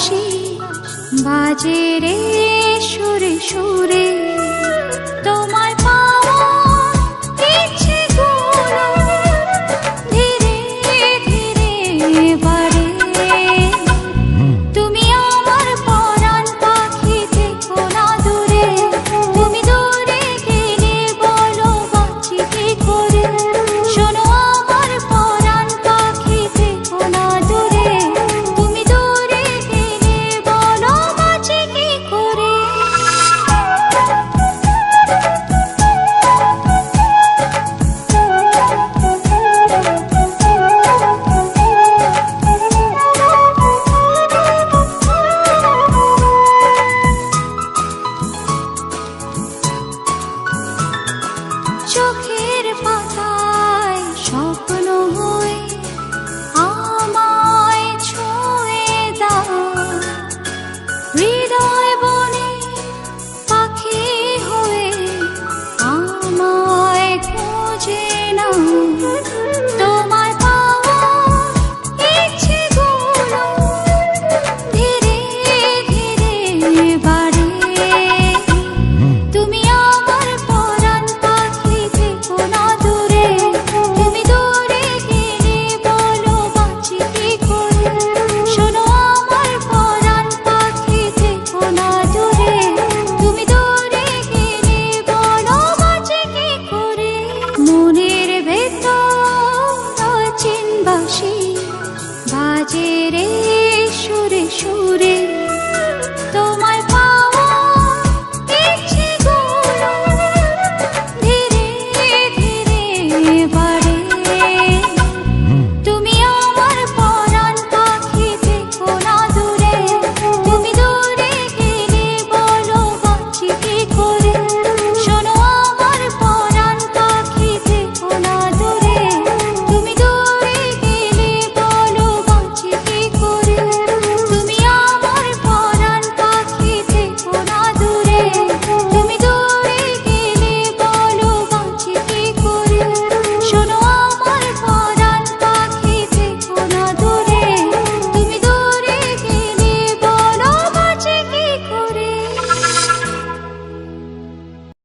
বাঁশি বাজে রে সুরে সুরে তোমার বাজে রে